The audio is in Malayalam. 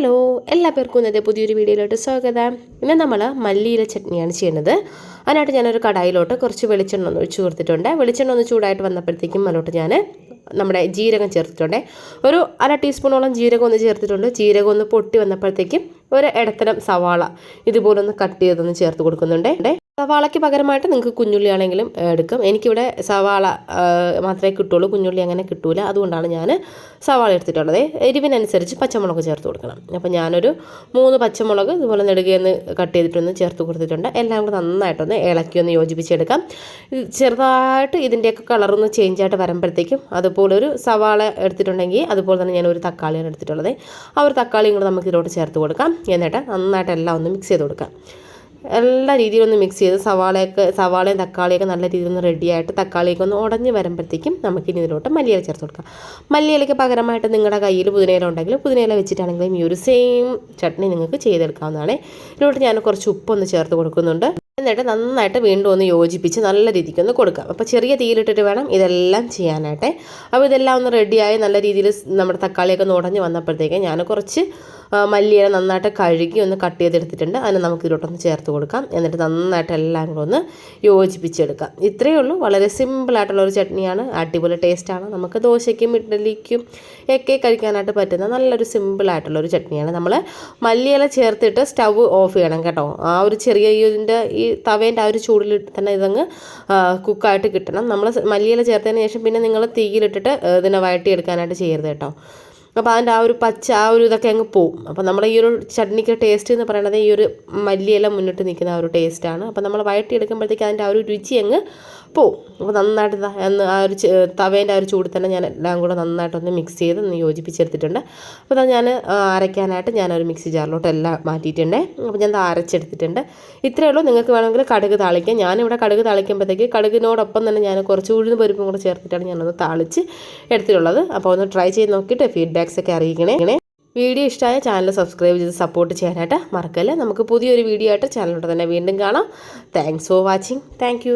ഹലോ എല്ലാ പേർക്കും ഇന്നത്തെ പുതിയൊരു വീഡിയോയിലോട്ട് സ്വാഗതം. ഇന്ന് നമ്മൾ മല്ലിയില ചട്നിയാണ് ചെയ്യുന്നത്. അതിനായിട്ട് ഞാനൊരു കടായിലോട്ട് കുറച്ച് വെളിച്ചെണ്ണ ഒന്ന് ഒഴിച്ച് കൊടുത്തിട്ടുണ്ട്. വെളിച്ചെണ്ണ ഒന്ന് ചൂടായിട്ട് വന്നപ്പോഴത്തേക്കും അതിലോട്ട് ഞാൻ നമ്മുടെ ജീരകം ചേർത്തിട്ടുണ്ട്. ഒരു അര ടീസ്പൂണോളം ജീരകം ഒന്ന് ചേർത്തിട്ടുണ്ട്. ജീരകം ഒന്ന് പൊട്ടി വന്നപ്പോഴത്തേക്കും ഒരു ഇടത്തരം സവാള ഇതുപോലൊന്ന് കട്ട് ചെയ്തൊന്ന് ചേർത്ത് കൊടുക്കുന്നുണ്ട്. സവാളയ്ക്ക് പകരമായിട്ട് നിങ്ങൾക്ക് കുഞ്ഞുള്ളി ആണെങ്കിലും എടുക്കും. എനിക്കിവിടെ സവാള മാത്രമേ കിട്ടുള്ളൂ. കുഞ്ഞുള്ളി അങ്ങനെ കിട്ടൂല. അതുകൊണ്ടാണ് ഞാൻ സവാള എടുത്തിട്ടുള്ളത്. എരിവിനനുസരിച്ച് പച്ചമുളക് ചേർത്ത് കൊടുക്കണം. അപ്പോൾ ഞാനൊരു മൂന്ന് പച്ചമുളക് ഇതുപോലെ നെടുകയെന്ന് കട്ട് ചെയ്തിട്ടൊന്ന് ചേർത്ത് കൊടുത്തിട്ടുണ്ട്. എല്ലാം കൂടെ നന്നായിട്ടൊന്ന് ഇളക്കി ഒന്ന് യോജിപ്പിച്ചെടുക്കാം ചെറുതായിട്ട് ഇതിന്റെയൊക്കെ കളറൊന്ന് ചേഞ്ച് ആയിട്ട് വരുമ്പോഴത്തേക്കും അതുപോലെ ഒരു സവാള എടുത്തിട്ടുണ്ടെങ്കിൽ അതുപോലെ തന്നെ ഞാൻ ഒരു തക്കാളിയാണ് എടുത്തിട്ടുള്ളത്. ആ ഒരു തക്കാളിയും കൂടെ നമുക്ക് ഇതിലോട്ട് ചേർത്ത് കൊടുക്കാം. എന്നിട്ട് നന്നായിട്ട് എല്ലാം ഒന്ന് മിക്സ് ചെയ്ത് കൊടുക്കാം. എല്ലാ രീതിയിലും ഒന്ന് മിക്സ് ചെയ്ത് സവാളയൊക്കെ സവാളയും തക്കാളിയൊക്കെ നല്ല രീതിയിൽ ഒന്ന് റെഡിയായിട്ട് തക്കാളിയൊക്കെ ഒന്ന് ഉടഞ്ഞ് വരുമ്പോഴത്തേക്കും നമുക്കിനി ഇതിലോട്ട് മല്ലിയില ചേർത്ത് കൊടുക്കാം. മല്ലിയിലയ്ക്ക് പകരമായിട്ട് നിങ്ങളുടെ കയ്യിൽ പുതിനയില ഉണ്ടെങ്കിൽ പുതിനയില വെച്ചിട്ടാണെങ്കിലും ഈ ഒരു സെയിം ചട്നി നിങ്ങൾക്ക് ചെയ്തെടുക്കാവുന്നതാണ്. ഇതിലോട്ട് ഞാൻ കുറച്ച് ഉപ്പൊന്ന് ചേർത്ത് കൊടുക്കുന്നുണ്ട്. എന്നിട്ട് നന്നായിട്ട് വീണ്ടും ഒന്ന് യോജിപ്പിച്ച് നല്ല രീതിക്ക് ഒന്ന് കൊടുക്കാം. അപ്പോൾ ചെറിയ തീയിലിട്ടിട്ട് വേണം ഇതെല്ലാം ചെയ്യാനായിട്ട്. അപ്പോൾ ഇതെല്ലാം ഒന്ന് റെഡിയായി നല്ല രീതിയിൽ നമ്മുടെ തക്കാളിയൊക്കെ ഒന്ന് ഉടഞ്ഞ് വന്നപ്പോഴത്തേക്ക് ഞാൻ കുറച്ച് മല്ലിയില നന്നായിട്ട് കഴുകി ഒന്ന് കട്ട് ചെയ്തെടുത്തിട്ടുണ്ട്. അതിനെ നമുക്ക് ഇതിലോട്ടൊന്ന് ചേർത്ത് കൊടുക്കാം. എന്നിട്ട് നന്നായിട്ട് എല്ലാം കൂടെ ഒന്ന് യോജിപ്പിച്ചെടുക്കാം. ഇത്രയേ ഉള്ളൂ. വളരെ സിമ്പിളായിട്ടുള്ള ഒരു ചട്നിയാണ്. അടിപൊളി ടേസ്റ്റാണ് നമുക്ക് ദോശയ്ക്കും ഇഡ്ഡലിക്കും ഒക്കെ കഴിക്കാനായിട്ട് പറ്റുന്ന നല്ലൊരു സിമ്പിളായിട്ടുള്ള ഒരു ചട്നിയാണ്. നമ്മൾ മല്ലിയില ചേർത്തിട്ട് സ്റ്റവ് ഓഫ് ചെയ്യണം കേട്ടോ. ആ ഒരു ചെറിയ ഇതിന്റെ ഈ തവേന്റെ ആ ഒരു ചൂടിൽ തന്നെ ഇതങ്ങ് കുക്കായിട്ട് കിട്ടണം. നമ്മൾ മല്ലിയില ചേർത്തതിന് ശേഷം പിന്നെ നിങ്ങൾ തീയിലിട്ടിട്ട് ഇതിനെ വഴട്ടിയെടുക്കാനായിട്ട് ചെയ്യരുത് കേട്ടോ. അപ്പോൾ അതിന്റെ ആ ഒരു പച്ച ആ ഒരു ഇതൊക്കെ അങ്ങ് പോവും. അപ്പോൾ നമ്മൾ ഈ ഒരു ചട്നിക്ക് ടേസ്റ്റ് എന്ന് പറയുന്നത് ഈ ഒരു മല്ലിയില മുന്നിട്ട് നിൽക്കുന്ന ആ ഒരു ടേസ്റ്റാണ് അപ്പോൾ നമ്മൾ വഴട്ടിയെടുക്കുമ്പോഴത്തേക്ക് അതിന്റെ ആ ഒരു രുചി അങ്ങ് പോവും. അപ്പോൾ നന്നായിട്ട് ആ ഒരു തവേന്റെ ആ ഒരു ചൂട് തന്നെ ഞാൻ എല്ലാം കൂടെ നന്നായിട്ടൊന്ന് മിക്സ് ചെയ്ത് ഒന്ന് യോജിപ്പിച്ചെടുത്തിട്ടുണ്ട്. അപ്പോൾ ഞാൻ അരയ്ക്കാനായിട്ട് ഞാൻ ഒരു മിക്സി ജാറിലോട്ട് എല്ലാം മാറ്റിയിട്ടുണ്ട്. അപ്പോൾ ഞാൻ അരച്ചെടുത്തിട്ടുണ്ട്. ഇത്രയേ ഉള്ളൂ. നിങ്ങൾക്ക് വേണമെങ്കിൽ കടുക് താളിക്കാം. ഞാനിവിടെ കടുക് താളിക്കുമ്പോഴത്തേക്ക് കടുകിനോടൊപ്പം തന്നെ ഞാൻ കുറച്ച് ഉഴുന്ന് പരിപ്പും കൂടെ ചേർത്തിട്ടാണ് ഞാനൊന്ന് താളിച്ച് എടുത്തിട്ടുള്ളത്. അപ്പോൾ ഒന്ന് ട്രൈ ചെയ്ത് നോക്കിയിട്ട് ഫീഡ്ബാക്സ് ഒക്കെ അറിയിക്കണേ. വീഡിയോ ഇഷ്ടമായ ചാനൽ സബ്സ്ക്രൈബ് ചെയ്ത് സപ്പോർട്ട് ചെയ്യാനായിട്ട് മറക്കല്ലേ. നമുക്ക് പുതിയൊരു വീഡിയോ ആയിട്ട് ചാനലിലോട്ട് തന്നെ വീണ്ടും കാണാം. Thanks for watching thank